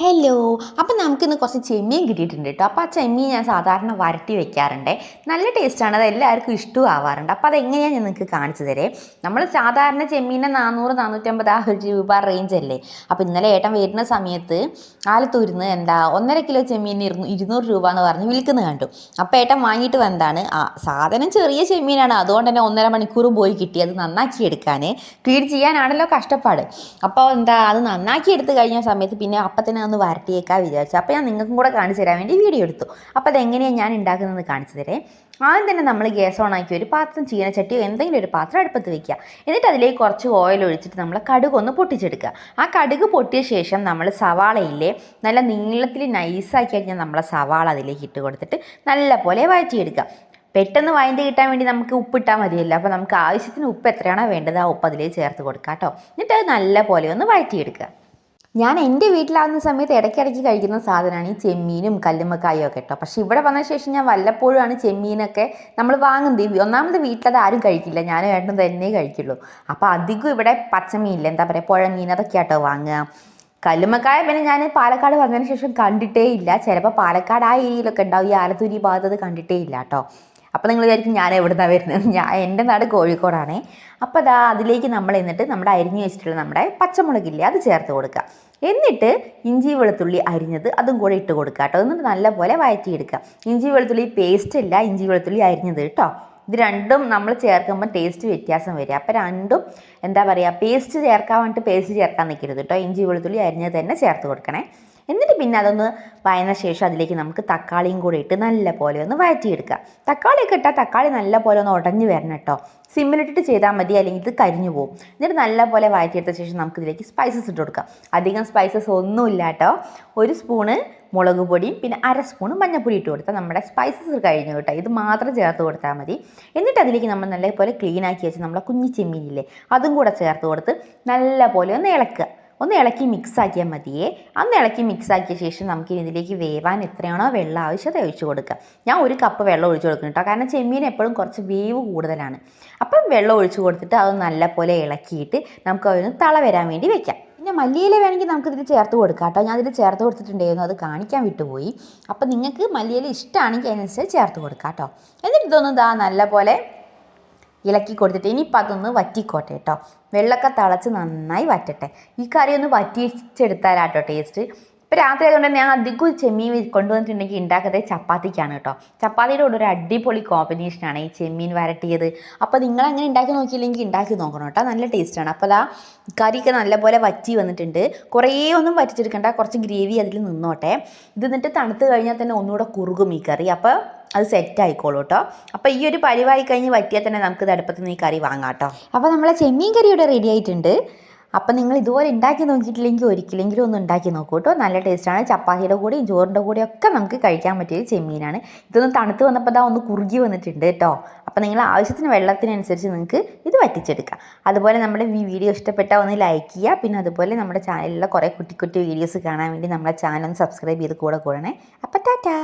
Hello അപ്പം നമുക്കിന്ന് കുറച്ച് ചെമ്മീൻ കിട്ടിയിട്ടുണ്ട് കേട്ടോ. അപ്പോൾ ആ ചെമ്മീൻ ഞാൻ സാധാരണ വരട്ടി വെക്കാറുണ്ട്. നല്ല ടേസ്റ്റാണ് അത് എല്ലാവർക്കും ഇഷ്ടവും ആവാറുണ്ട് അപ്പോൾ അതെങ്ങനെയാണ് ഞാൻ നിങ്ങൾക്ക് കാണിച്ചു തരേ. നമ്മൾ സാധാരണ ചെമ്മീനെ നാനൂറ് നാനൂറ്റമ്പത് ആ ഒരു രൂപ റേഞ്ച് അല്ലേ? അപ്പോൾ ഇന്നലെ ഏട്ടൻ വരുന്ന സമയത്ത് ആലത്തൂരിന്ന് എന്താ ഒന്നര കിലോ ചെമ്മീൻ ഇരുന്നൂ ഇരുന്നൂറ് രൂപ എന്ന് പറഞ്ഞ് വിൽക്കുന്നത് കണ്ടു. അപ്പോൾ ഏട്ടൻ വാങ്ങിയിട്ട് വന്നതാണ്. ആ സാധനം ചെറിയ ചെമ്മീനാണ്. അതുകൊണ്ട് തന്നെ ഒന്നര മണിക്കൂർ പോയി കിട്ടി. അത് നന്നാക്കി എടുക്കാൻ ക്ലീൻ ചെയ്യാനാണല്ലോ കഷ്ടപ്പാട്. അപ്പോൾ എന്താ അത് നന്നാക്കി എടുത്ത് കഴിഞ്ഞ സമയത്ത് പിന്നെ അപ്പം തന്നെ ഒന്ന് വരട്ടിയേക്കാൻ വിചാരിച്ചു. അപ്പോൾ ഞാൻ നിങ്ങൾക്കും കൂടെ കാണിച്ചു തരാൻ വേണ്ടി വീഡിയോ എടുത്തു. അപ്പോൾ അതെങ്ങനെയാണ് ഞാൻ ഉണ്ടാക്കുന്നത് കാണിച്ചു തരേ. ആദ്യം തന്നെ നമ്മൾ ഗ്യാസ് ഓൺ ആക്കി ഒരു പാത്രം ചീനച്ചട്ടിയോ എന്തെങ്കിലും ഒരു പാത്രം അടുപ്പത്ത് വെക്കുക. എന്നിട്ട് അതിലേക്ക് കുറച്ച് ഓയിൽ ഒഴിച്ചിട്ട് നമ്മൾ കടുക് ഒന്ന് പൊട്ടിച്ചെടുക്കുക. ആ കടുക് പൊട്ടിയ ശേഷം നമ്മൾ സവാളയില്ലേ നല്ല നീളത്തിൽ നൈസാക്കി കഴിഞ്ഞാൽ നമ്മളെ സവാള അതിലേക്ക് ഇട്ട് കൊടുത്തിട്ട് നല്ല പോലെ വഴറ്റിയെടുക്കുക. പെട്ടെന്ന് വയന്തി കിട്ടാൻ വേണ്ടി നമുക്ക് ഉപ്പിട്ടാൽ മതിയല്ലോ. അപ്പോൾ നമുക്ക് ആവശ്യത്തിന് ഉപ്പ് എത്രയാണോ വേണ്ടത് ആ ഉപ്പ് അതിലേക്ക് ചേർത്ത് കൊടുക്കാം കേട്ടോ. എന്നിട്ട് അത് നല്ല പോലെ ഒന്ന് വഴറ്റിയെടുക്കുക. ഞാൻ എന്റെ വീട്ടിലാകുന്ന സമയത്ത് ഇടയ്ക്കിടയ്ക്ക് കഴിക്കുന്ന സാധനമാണ് ഈ ചെമ്മീനും കല്ലുമ്മക്കായും ഒക്കെ കേട്ടോ പക്ഷേ ഇവിടെ വന്ന ശേഷം ഞാൻ വല്ലപ്പോഴുമാണ് ചെമ്മീനൊക്കെ നമ്മൾ വാങ്ങുന്നത്. ഒന്നാമത് വീട്ടിലത് ആരും കഴിക്കില്ല. ഞാൻ ഏട്ടൻ തന്നെ കഴിക്കുള്ളൂ. അപ്പോൾ അധികം ഇവിടെ പച്ചമീനില്ല. എന്താ പറയുക പുഴ മീൻ അതൊക്കെ കേട്ടോ വാങ്ങുക. കല്ലുമ്മക്കായ പിന്നെ ഞാൻ പാലക്കാട് വന്നതിന് ശേഷം കണ്ടിട്ടേ ഇല്ല. ചിലപ്പോൾ പാലക്കാട് ആ ഏരിയയിലൊക്കെ ഉണ്ടാവും. ഈ ആലത്തൂരി ഭാഗത്ത് കണ്ടിട്ടേ ഇല്ല കേട്ടോ അപ്പോൾ നിങ്ങൾ വിചാരിക്കും ഞാൻ എവിടുന്നാണ് വരുന്നത്. ഞാൻ എന്റെ നാട് കോഴിക്കോടാണേ. അപ്പോൾ അതാ അതിലേക്ക് നമ്മൾ എന്നിട്ട് നമ്മുടെ അരിഞ്ഞു വെച്ചിട്ടുള്ള നമ്മുടെ പച്ചമുളകില്ലേ അത് ചേർത്ത് കൊടുക്കുക. എന്നിട്ട് ഇഞ്ചി വെളുത്തുള്ളി അരിഞ്ഞത് അതും കൂടെ ഇട്ട് കൊടുക്കുക കേട്ടോ. എന്നിട്ട് നല്ലപോലെ വഴറ്റിയെടുക്കുക. ഇഞ്ചി വെളുത്തുള്ളി പേസ്റ്റ് അല്ല ഇഞ്ചി വെളുത്തുള്ളി അരിഞ്ഞത് കേട്ടോ. ഇത് രണ്ടും നമ്മൾ ചേർക്കുമ്പോൾ ടേസ്റ്റ് വ്യത്യാസം വരിക. അപ്പോൾ രണ്ടും എന്താ പറയുക പേസ്റ്റ് ചേർക്കാൻ വേണ്ടിയിട്ട് പേസ്റ്റ് ചേർക്കാൻ നിൽക്കരുത് കേട്ടോ. ഇഞ്ചി വെളുത്തുള്ളി അരിഞ്ഞത് തന്നെ ചേർത്ത് കൊടുക്കണേ. എന്നിട്ട് പിന്നെ അതൊന്ന് വയന്ന ശേഷം അതിലേക്ക് നമുക്ക് തക്കാളിയും കൂടെ ഇട്ട് നല്ല പോലെ ഒന്ന് വഴറ്റിയെടുക്കുക. തക്കാളിയൊക്കെ ഇട്ടാൽ തക്കാളി നല്ല പോലെ ഒന്ന് ഉടഞ്ഞു വരണം കേട്ടോ. സിമ്മിലിട്ടിട്ട് ചെയ്താൽ മതി അല്ലെങ്കിൽ ഇത് കരിഞ്ഞു പോകും. എന്നിട്ട് നല്ല പോലെ വഴറ്റിയെടുത്ത ശേഷം നമുക്ക് ഇതിലേക്ക് സ്പൈസസ് ഇട്ട് കൊടുക്കാം. അധികം സ്പൈസസ് ഒന്നുമില്ല കേട്ടോ. ഒരു സ്പൂണ് മുളക് പൊടിയും പിന്നെ അര സ്പൂണ് മഞ്ഞൾപ്പൊടി ഇട്ട് കൊടുത്താൽ നമ്മുടെ സ്പൈസസ് കഴിഞ്ഞു കേട്ടോ. ഇത് മാത്രം ചേർത്ത് കൊടുത്താൽ മതി. എന്നിട്ട് അതിലേക്ക് നമ്മൾ നല്ലപോലെ ക്ലീൻ ആക്കി വെച്ച് നമ്മളെ കുഞ്ഞി ചെമ്മീനില്ലേ അതും കൂടെ ചേർത്ത് കൊടുത്ത് നല്ല പോലെ ഒന്ന് ഇളക്കുക. ഒന്ന് ഇളക്കി മിക്സ് ആക്കിയാൽ മതിയേ. അന്ന് ഇളക്കി മിക്സ് ആക്കിയ ശേഷം നമുക്ക് ഇതിലേക്ക് വേവാൻ എത്രയാണോ വെള്ളം ആവശ്യത ഒഴിച്ചു കൊടുക്കുക. ഞാൻ ഒരു കപ്പ് വെള്ളം ഒഴിച്ചു കൊടുക്കുന്നു കേട്ടോ കാരണം ചെമ്മീൻ എപ്പോഴും കുറച്ച് വേവ് കൂടുതലാണ്. അപ്പം വെള്ളം ഒഴിച്ചു കൊടുത്തിട്ട് അത് നല്ലപോലെ ഇളക്കിയിട്ട് നമുക്ക് അതിന് തള വരാൻ വേണ്ടി വെക്കാം. പിന്നെ മല്ലിയില വേണമെങ്കിൽ നമുക്ക് ഇതിൽ ചേർത്ത് കൊടുക്കാം കേട്ടോ ഞാൻ ഇതിൽ ചേർത്ത് കൊടുത്തിട്ടുണ്ടായിരുന്നു. അത് കാണിക്കാൻ വിട്ടുപോയി. അപ്പം നിങ്ങൾക്ക് മല്ലിയില ഇഷ്ടമാണെങ്കിൽ അതിനനുസരിച്ച് ചേർത്ത് കൊടുക്കാം കേട്ടോ എന്നിട്ട് ഇതൊന്നും ഇതാ നല്ല പോലെ ഇളക്കി കൊടുത്തിട്ട് ഇനിയിപ്പോൾ അതൊന്ന് വറ്റിക്കോട്ടെ കേട്ടോ വെള്ളമൊക്കെ തിളച്ച് നന്നായി വറ്റട്ടെ. ഈ കറി ഒന്ന് വറ്റിച്ചെടുത്താലാട്ടോ ടേസ്റ്റ്. ഇപ്പോൾ രാത്രി ആയതുകൊണ്ട് ഞാൻ അധികം ചെമ്മീൻ കൊണ്ടുവന്നിട്ടുണ്ടെങ്കിൽ ഉണ്ടാക്കുന്നത് ചപ്പാത്തിക്കാണ് കേട്ടോ ചപ്പാത്തിയുടെ കൂടെ ഒരു അടിപൊളി കോമ്പിനേഷനാണ് ഈ ചെമ്മീൻ വരട്ടിയത്. അപ്പോൾ നിങ്ങൾ അങ്ങനെ ഉണ്ടാക്കി നോക്കിയില്ലെങ്കിൽ ഉണ്ടാക്കി നോക്കണം കേട്ടോ നല്ല ടേസ്റ്റാണ് അപ്പോൾ അതാ കറിയൊക്കെ നല്ലപോലെ വറ്റി വന്നിട്ടുണ്ട്. കുറേ ഒന്നും വറ്റിച്ചെടുക്കണ്ട. കുറച്ച് ഗ്രേവി അതിൽ നിന്നോട്ടെ. ഇത് എന്നിട്ട് തണുത്ത് കഴിഞ്ഞാൽ തന്നെ ഒന്നുകൂടെ കുറുകും ഈ കറി. അപ്പോൾ അത് സെറ്റ് ആയിക്കോളൂ കേട്ടോ അപ്പോൾ ഈ ഒരു പരിവായി കഴിഞ്ഞ് പറ്റിയാൽ തന്നെ നമുക്ക് ഇത് അടുപ്പത്ത് നിന്ന് ഈ കറി വാങ്ങാം കേട്ടോ അപ്പോൾ നമ്മളെ ചെമ്മീൻ കറി ഇവിടെ റെഡി ആയിട്ടുണ്ട്. അപ്പം നിങ്ങൾ ഇതുപോലെ ഉണ്ടാക്കി നോക്കിയിട്ടില്ലെങ്കിൽ ഒരിക്കലെങ്കിലും ഒന്ന് ഉണ്ടാക്കി നോക്കൂ കേട്ടോ നല്ല ടേസ്റ്റാണ് ചപ്പാത്തിയുടെ കൂടെയും ചോറിന്റെ കൂടെയും ഒക്കെ നമുക്ക് കഴിക്കാൻ പറ്റിയ ചെമ്മീനാണ്. ഇതൊന്ന് തണുത്ത് വന്നപ്പോൾ അതാ ഒന്ന് കുറുകി വന്നിട്ടുണ്ട് കേട്ടോ അപ്പോൾ നിങ്ങൾ ആവശ്യത്തിന് വെള്ളത്തിനനുസരിച്ച് നിങ്ങൾക്ക് ഇത് വറ്റിച്ചെടുക്കാം. അതുപോലെ നമ്മുടെ ഈ വീഡിയോ ഇഷ്ടപ്പെട്ടാൽ ഒന്ന് ലൈക്ക് ചെയ്യുക. പിന്നെ അതുപോലെ നമ്മുടെ ചാനലിലെ കുറേ കുട്ടി കുട്ടി വീഡിയോസ് കാണാൻ വേണ്ടി നമ്മുടെ ചാനൽ ഒന്ന് സബ്സ്ക്രൈബ് ചെയ്ത് കൂടെ കൂടണേ. അപ്പോൾ ടാറ്റാ.